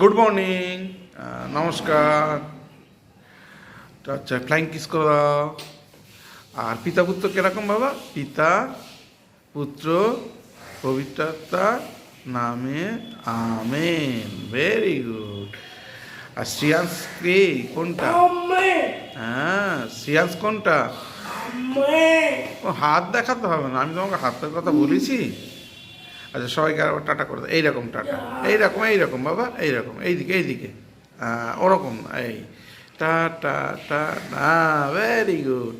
Good morning নমস্কার। আচ্ছা flying kiss করো। দাও। আর পিতা পুত্র কীরকম বাবা? পিতা পুত্র পবিত্রতার নামে আমেন। ভেরি গুড আর শ্রিয়াংশ কে? কোনটা? হ্যাঁ শ্রিয়াংশ কোনটা? হাত দেখাতে হবে না আমি তোমাকে হাতের কথা বলেছি। আচ্ছা সবাইকে আবার টাটা করে দাও। এইরকম টাটা। এইরকম এইরকম বাবা এইরকম এইদিকে এইদিকে। ওরকম না, এই। Tata tata very good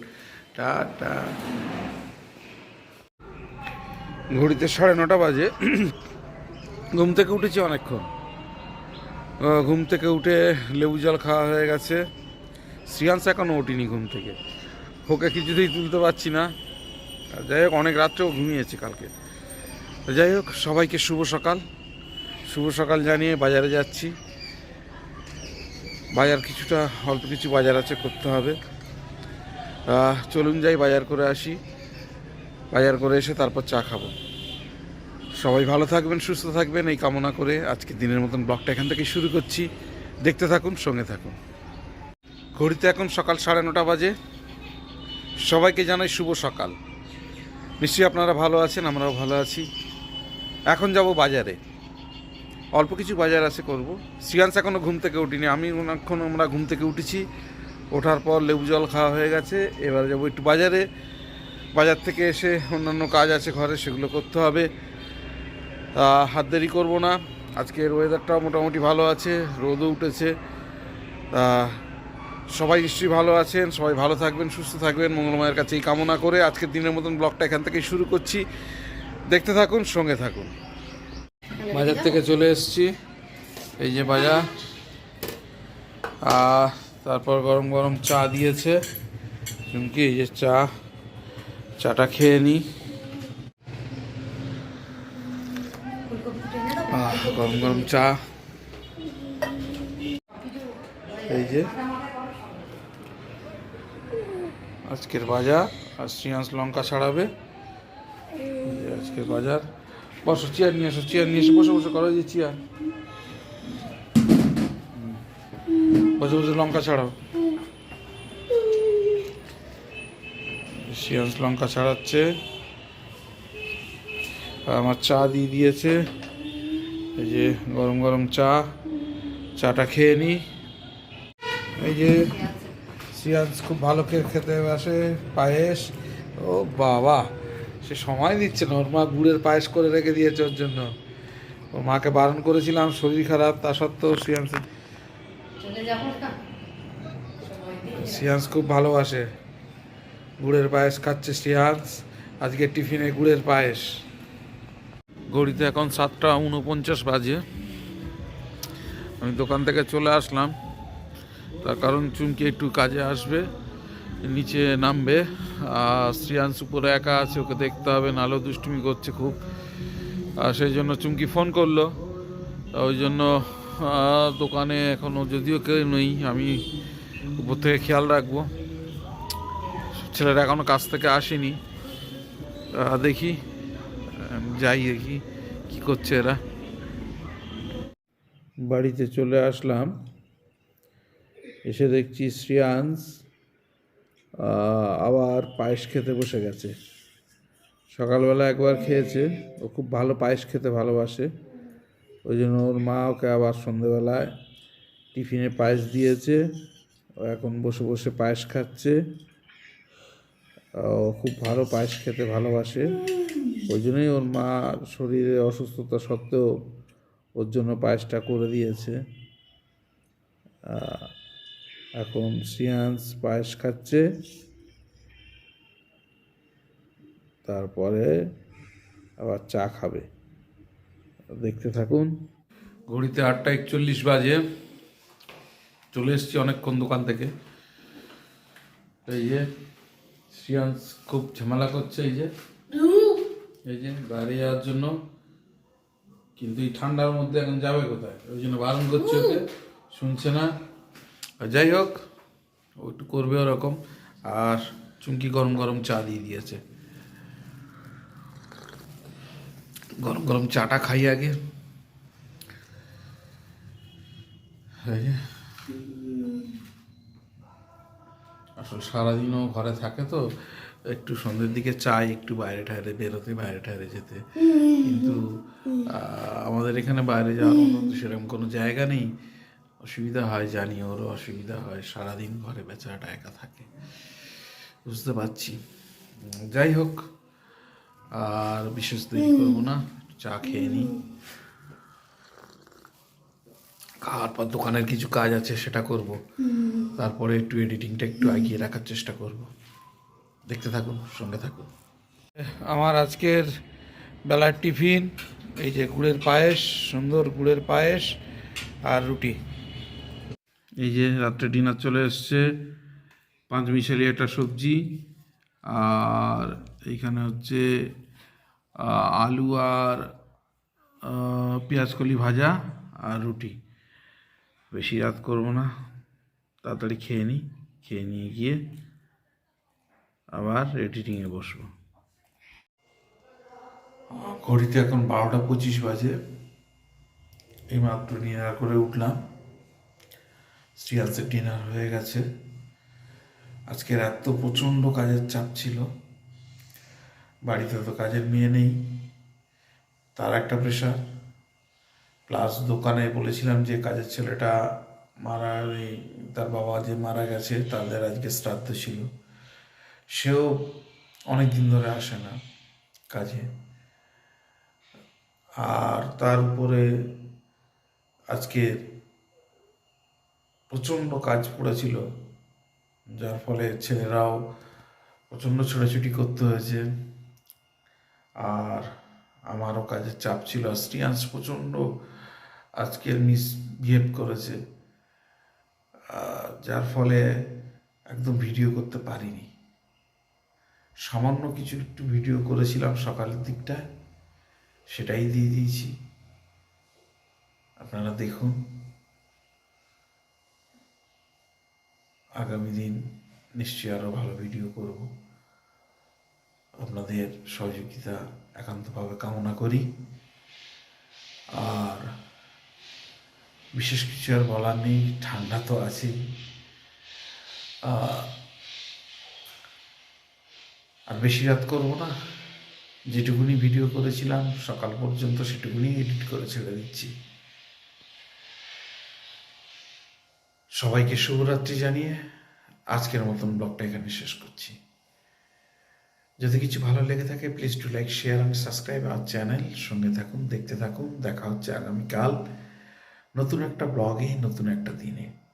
tata ঘড়িতে সাড়ে নটা বাজে। ঘুম থেকে উঠেছি অনেকক্ষণ। ঘুম থেকে উঠে লেবু জল খাওয়া হয়ে গেছে। শ্রিয়াংশ এখনও ওঠেনি ঘুম থেকে। ওকে কিছুতেই তুলতে পারছি না। যাই হোক অনেক রাত্রেও ঘুমিয়েছে কালকে। যাই হোক, সবাইকে শুভ সকাল। শুভ সকাল জানিয়ে বাজারে যাচ্ছি। বাজার কিছুটা, অল্প কিছু বাজার আছে, করতে হবে। চলুন যাই, বাজার করে আসি। বাজার করে এসে তারপর চা খাব। সবাই ভালো থাকবেন, সুস্থ থাকবেন। এই কামনা করে আজকে দিনের মতন ব্লগটা এখান থেকে শুরু করছি। দেখতে থাকুন, সঙ্গে থাকুন। ঘড়িতে এখন সকাল সাড়ে নটা বাজে। সবাইকে জানাই শুভ সকাল। নিশ্চয়ই আপনারা ভালো আছেন, আমরাও ভালো আছি। এখন যাব বাজারে। অল্প কিছু বাজার আছে করব। সিয়ান্স এখনও ঘুম থেকে উঠিনি। আমি অনেকক্ষণ আমরা ঘুম থেকে উঠেছি। ওঠার পর লেবু জল খাওয়া হয়ে গেছে। এবার যাব একটু বাজারে। বাজার থেকে এসে অন্যান্য কাজ আছে ঘরে, সেগুলো করতে হবে। হাত দেরি করব না। আজকের ওয়েদারটাও মোটামুটি ভালো আছে। রোদও উঠেছে। সবাই নিশ্চয়ই ভালো আছেন। সবাই ভালো থাকবেন, সুস্থ থাকবেন। মঙ্গলমায়ের কাছে এই কামনা করে আজকের দিনের মতন ব্লগটা এখান থেকে শুরু করছি। দেখতে থাকুন, সঙ্গে থাকুন। বাজার থেকে চলে এসেছি। এই যে বাজার তারপর গরম গরম চা দিয়েছে। চুমকি, এই যে চা, চাটা খেয়ে নিই গরম গরম চা। এই যে আজকের বাজার, আর শ্রিয়াংশ লঙ্কা ছাড়াবে। আজকের বাজার। বসো চেয়ার নিয়ে এসো চেয়ার নিয়ে এসো। বসে বসে, করো যে চেয়ার বসে বসে, লঙ্কা ছাড়াও। শ্রিয়াংশ লঙ্কা ছাড়াচ্ছে। আমার চা দিয়ে দিয়েছে। এই যে গরম গরম চা। চাটা খেয়ে নিই এই যে সিয়াজ খুব ভালো করে খেতে আসে, পায়েস। ও বাবা! সে সময় দিচ্ছে না ওর মা গুড়ের পায়েস করে রেখে দিয়েছে ওর জন্য। ওর মাকে বারণ করেছিলাম শরীর খারাপ তা সত্ত্বেও দিয়ে সিয়ান্স খুব ভালোবাসে। গুড়ের পায়েস খাচ্ছে সিয়ান্স। আজকে টিফিনে গুড়ের পায়েস। ঘড়িতে এখন সাতটা উনপঞ্চাশ বাজে। আমি দোকান থেকে চলে আসলাম। তার কারণ চুমকি একটু কাজে আসবে। নিচে নামবে, আর শ্রিয়াংশ উপরে একা আছে, ওকে দেখতে হবে নালো দুষ্টুমি করছে খুব। আর সেই জন্য চুমকি ফোন করল। ওই জন্য দোকানে এখনও যদিও কেউ নেই, আমি উপর থেকে খেয়াল রাখব। ছেলেরা এখনও কাছ থেকে আসেনি। দেখি যাই দেখি কি করছে এরা। বাড়িতে চলে আসলাম। এসে দেখছি শ্রিয়াংশ আবার পায়েস খেতে বসে গেছে। সকালবেলা একবার খেয়েছে, ও খুব ভালো পায়েস খেতে ভালোবাসে। ওই জন্য ওর মা ওকে আবার সন্ধেবেলায় টিফিনে পায়েস দিয়েছে। ও এখন বসে বসে পায়েস খাচ্ছে। ও খুব ভালো পায়েস খেতে ভালোবাসে। ওই জন্যই ওর মা শরীরে অসুস্থতা সত্ত্বেও ওর জন্য পায়েসটা করে দিয়েছে। এখন সিয়ান্স পায়েস খাচ্ছে। তারপরে আবার চা খাবে। দেখতে থাকুন। ঘড়িতে আটটা একচল্লিশ বাজে। চলে এসেছি অনেকক্ষণ দোকান থেকে। এই যে সিয়ান্স খুব ঝামেলা করছে, এই যে। এই যে বাইরে যাওয়ার জন্য। কিন্তু এই ঠান্ডার মধ্যে এখন যাবে কোথায়? ওই জন্য বারণ করছে ওকে। শুনছে না। যাই হোক, ও একটু করবে ওরকম। আর চুমকি গরম গরম চা দিয়ে দিয়েছে। গরম গরম চাটা খাই আগে। আসলে সারাদিনও ঘরে থাকে তো, একটু সন্ধ্যের দিকে চাই, একটু বাইরে ঠাইরে বেরোতে, বাইরে ঠাইরে যেতে। কিন্তু আমাদের এখানে বাইরে যাওয়ার মতো সেরকম কোনো জায়গা নেই। অসুবিধা হয় জানি ওরও অসুবিধা হয়, সারাদিন ঘরে বেচারাটা একা থাকে। বুঝতে পারছি। যাই হোক, আর বিশেষ দেরি করব না, চা খেয়ে নিই। খাওয়ার পর দোকানের কিছু কাজ আছে, সেটা করব। তারপরে একটু এডিটিংটা একটু এগিয়ে রাখার চেষ্টা করব। দেখতে থাকুন, সঙ্গে থাকুন। আমার আজকের বেলার টিফিন, এই যে গুড়ের পায়েস, সুন্দর গুড়ের পায়েস আর রুটি। এই যে রাত্রে ডিনার চলে এসছে, পাঁচ মিশালি একটা সবজি, আর এইখানে হচ্ছে আলু আর পেঁয়াজকলি ভাজা আর রুটি। বেশি রাত করব না, তাড়াতাড়ি খেয়ে নিই, খেয়ে নিয়ে গিয়ে আবার এডিটিংয়ে বসবো। ঘড়িতে এখন বারোটা পঁচিশ বাজে এই মাত্র ডিনার করে উঠলাম। শ্রিয়ালসের ডিনার হয়ে গেছে। আজকের এত প্রচণ্ড কাজের চাপ ছিল। বাড়িতে তো কাজের মেয়ে নেই, তার একটা প্রেশার প্লাস দোকানে বলেছিলাম যে কাজের ছেলেটা মারা তার বাবা যে মারা গেছে, তাদের আজকে শ্রাদ্ধ ছিল। সেও অনেক দিন ধরে আসে না কাজে। আর তার উপরে আজকে প্রচণ্ড কাজ পড়েছিল, যার ফলে ছেলেরাও প্রচণ্ড ছোটাছুটি করতে হয়েছে। আর আমারও কাজের চাপ ছিল, আর শ্রিয়াংশ প্রচণ্ড আজকে মিসবিহেভ করেছে যার ফলে একদম ভিডিও করতে পারিনি। সামান্য কিছু একটু ভিডিও করেছিলাম সকালের দিকটায়, সেটাই দিয়ে দিয়েছি। আপনারা দেখুন। আগামী দিন নিশ্চয়ই আরও ভালো ভিডিও করব। আপনাদের সহযোগিতা একান্তভাবে কামনা করি। আর বিশেষ কিছু আর বলার নেই ঠান্ডা তো আহ, আর বেশি রাত করব না যেটুকুনি ভিডিও করেছিলাম সকাল পর্যন্ত সেটুকুনি এডিট করে ছেড়ে দিচ্ছি। সবাইকে শুভরাত্রি জানিয়ে আজকের মতন ব্লগটা এখানে শেষ করছি। যদি কিছু ভালো লেগে থাকে please to like share and subscribe R channel সঙ্গে থাকুন, দেখতে থাকুন। দেখা হচ্ছে আগামীকাল নতুন একটা ব্লগে, নতুন একটা দিনে।